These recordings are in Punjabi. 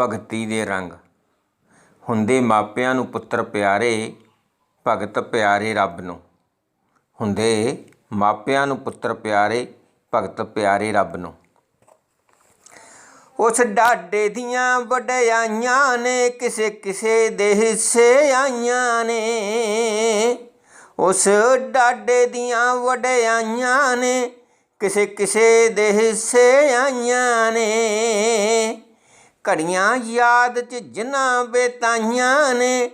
ਭਗਤੀ ਦੇ ਰੰਗ। ਹੁੰਦੇ ਮਾਪਿਆਂ ਨੂੰ ਪੁੱਤਰ ਪਿਆਰੇ, ਭਗਤ ਪਿਆਰੇ ਰੱਬ ਨੂੰ। ਹੁੰਦੇ ਮਾਪਿਆਂ ਨੂੰ ਪੁੱਤਰ ਪਿਆਰੇ, ਭਗਤ ਪਿਆਰੇ ਰੱਬ ਨੂੰ। ਉਸ ਡਾਡੇ ਦੀਆਂ ਵਡਿਆਈਆਂ ਨੇ, ਕਿਸੇ ਕਿਸੇ ਦੇ ਹਿੱਸੇ ਆਈਆਂ ਨੇ। ਉਸ ਡਾਡੇ ਦੀਆਂ ਵਡਿਆਈਆਂ ਨੇ, ਕਿਸੇ ਕਿਸੇ ਦੇ ਹਿੱਸੇ ਆਈਆਂ ਨੇ। ਘੜੀਆਂ ਯਾਦ ਚ ਜਿਨ੍ਹਾਂ ਬੇਤਾਈਆਂ ਨੇ,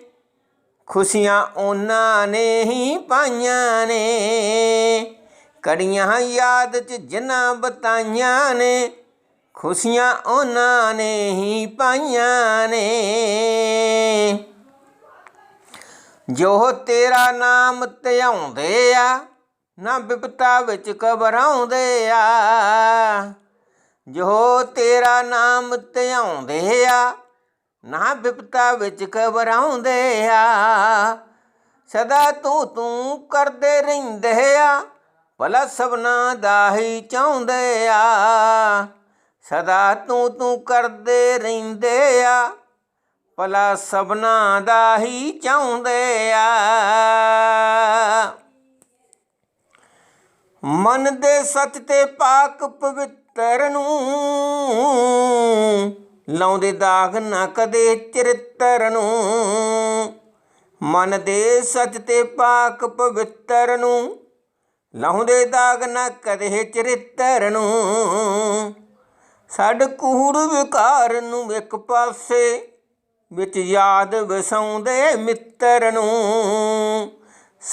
ਖੁਸ਼ੀਆਂ ਉਹਨਾਂ ਨੇ ਹੀ ਪਾਈਆਂ ਨੇ। ਕੜੀਆਂ ਯਾਦ ਚ ਜਿਨ੍ਹਾਂ ਬਤਾਈਆਂ ਨੇ, ਖੁਸ਼ੀਆਂ ਉਹਨਾਂ ਨੇ ਹੀ ਪਾਈਆਂ ਨੇ। ਜੋ ਤੇਰਾ ਨਾਮ ਧਿਆਉਂਦੇ ਆ, ਨਾ ਬਿਪਤਾ ਵਿੱਚ ਘਬਰਾਉਂਦੇ ਆ। ਜੋ ਤੇਰਾ ਨਾਮ ਧਿਆਉਂਦੇ ਆ, ਨਾ ਵਿਪਤਾ ਵਿੱਚ ਘਬਰਾਉਂਦੇ ਆ। ਸਦਾ ਤੂੰ ਤੂੰ ਕਰਦੇ ਰਹਿੰਦੇ ਆ, ਭਲਾ ਸਭਨਾ ਦਾ ਹੀ ਚਾਹੁੰਦੇ ਆ। ਸਦਾ ਤੂੰ ਤੂੰ ਕਰਦੇ ਰਹਿੰਦੇ ਆ, ਭਲਾ ਸਭਨਾ ਦਾ ਹੀ ਚਾਹੁੰਦੇ ਆ। ਮਨ ਦੇ ਸੱਚ ਤੇ ਪਾਕ ਪਵਿੱਤਰ ਨੂੰ ਲਾਉਂਦੇ ਦਾਗ ਨਾ ਕਦੇ ਚਰਿੱਤਰ ਨੂੰ। ਮਨ ਦੇ ਸੱਚ ਤੇ ਪਾਕ ਪਵਿੱਤਰ ਨੂੰ ਲਾਉਂਦੇ ਦਾਗ ਨਾ ਕਦੇ ਚਰਿੱਤਰ ਨੂੰ। ਛੱਡ ਕੂੜ ਵਿਕਾਰ ਨੂੰ ਇੱਕ ਪਾਸੇ ਵਿੱਚ ਯਾਦ ਵਸਾਉਂਦੇ ਮਿੱਤਰ ਨੂੰ।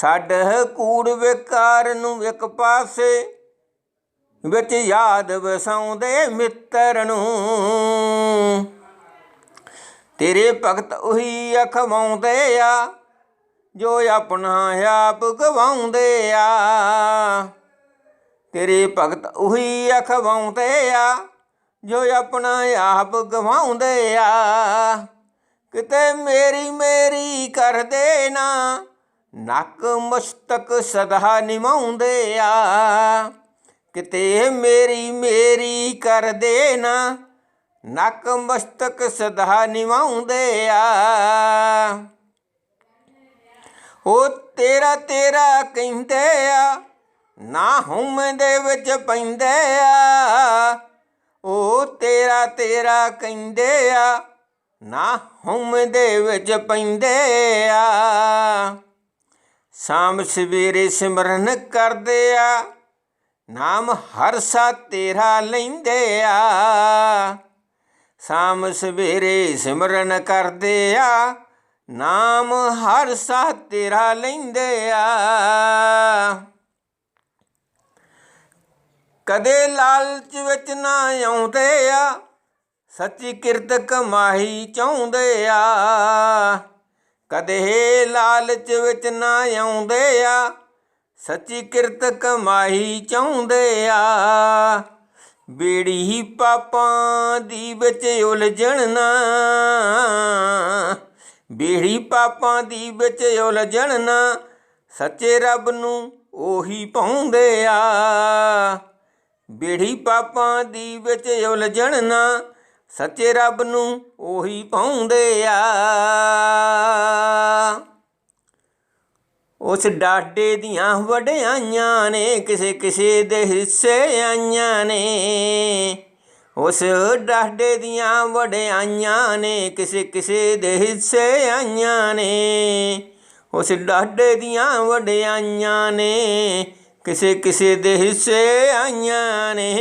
ਛੱਡ ਕੂੜ ਵਿਕਾਰ ਨੂੰ ਇੱਕ ਪਾਸੇ, ਵਿੱਚ ਯਾਦ ਵਸਾਉਂਦੇ ਮਿੱਤਰ ਨੂੰ। ਤੇਰੇ ਭਗਤ ਉਹੀ ਅਖਵਾਉਂਦੇ ਆ, ਜੋ ਆਪਣਾ ਆਪ ਗਵਾਉਂਦੇ ਆ। ਤੇਰੇ ਭਗਤ ਉਹੀ ਅਖਵਾਉਂਦੇ ਆ, ਜੋ ਆਪਣਾ ਆਪ ਗਵਾਉਂਦੇ ਆ। ਕਿਤੇ ਮੇਰੀ ਮੇਰੀ ਕਰਦੇ ਨਾ ਨੱਕ ਮਸਤਕ ਸਦਾ ਨਿਮਾਉਂਦੇ ਆ। ਕਿਤੇ ਮੇਰੀ ਮੇਰੀ ਕਰਦੇ ਨਾ, ਨੱਕ ਮਸਤਕ ਸਦਾ ਨਿਵਾਉਂਦੇ ਆ। ਉਹ ਤੇਰਾ ਤੇਰਾ ਕਹਿੰਦੇ ਆ, ਨਾ ਹਉਮ ਦੇ ਵਿੱਚ ਪੈਂਦੇ ਆ। ਉਹ ਤੇਰਾ ਤੇਰਾ ਕਹਿੰਦੇ ਆ, ਨਾ ਹਉਮ ਦੇ ਵਿੱਚ ਪੈਂਦੇ ਆ। ਸ਼ਾਮ ਸਵੇਰੇ ਸਿਮਰਨ ਕਰਦੇ ਆ, ਨਾਮ ਹਰ ਸਾ ਤੇਰਾ ਲੈਂਦੇ ਆ। ਸ਼ਾਮ ਸਵੇਰੇ ਸਿਮਰਨ ਕਰਦੇ ਆ, ਨਾਮ ਹਰ ਸਾ ਤੇਰਾ ਲੈਂਦੇ ਆ। ਕਦੇ ਲਾਲਚ ਵਿੱਚ ਨਾ ਆਉਂਦੇ ਆ, ਸੱਚੀ ਕਿਰਤ ਕਮਾਈ ਚਾਹੁੰਦੇ ਆ। ਕਦੇ ਲਾਲਚ ਵਿੱਚ ਨਾ ਆਉਂਦੇ ਆ, ਸੱਚੀ ਕਿਰਤ ਕਮਾਈ ਚਾਹੁੰਦੇ ਆ। ਬੇੜੀ ਪਾਪਾਂ ਦੀ ਵਿੱਚ ਉਲਝਣ ਨਾ, ਬੇੜੀ ਪਾਪਾਂ ਦੀ ਵਿੱਚ ਉਲਝਣ ਨਾ, ਸੱਚੇ ਰੱਬ ਨੂੰ ਉਹੀ ਪਾਉਂਦੇ ਆ। ਬੇੜੀ ਪਾਪਾਂ ਦੀ ਵਿੱਚ ਉਲਝਣ ਨਾ ਸੱਚੇ ਰੱਬ ਨੂੰ ਉਹੀ ਪਾਉਂਦੇ ਆ। ਉਸ ਡਾਡੇ ਦੀਆਂ ਵਡਿਆਈਆਂ ਨੇ, ਕਿਸੇ ਕਿਸੇ ਦੇ ਹਿੱਸੇ ਆਈਆਂ ਨੇ। ਉਸ ਡਾਡੇ ਦੀਆਂ ਵਡਿਆਈਆਂ ਨੇ, ਕਿਸੇ ਕਿਸੇ ਦੇ ਹਿੱਸੇ ਆਈਆਂ ਨੇ। ਉਸ ਡਾਡੇ ਦੀਆਂ ਵਡਿਆਈਆਂ ਨੇ, ਕਿਸੇ ਕਿਸੇ ਦੇ ਹਿੱਸੇ ਆਈਆਂ ਨੇ।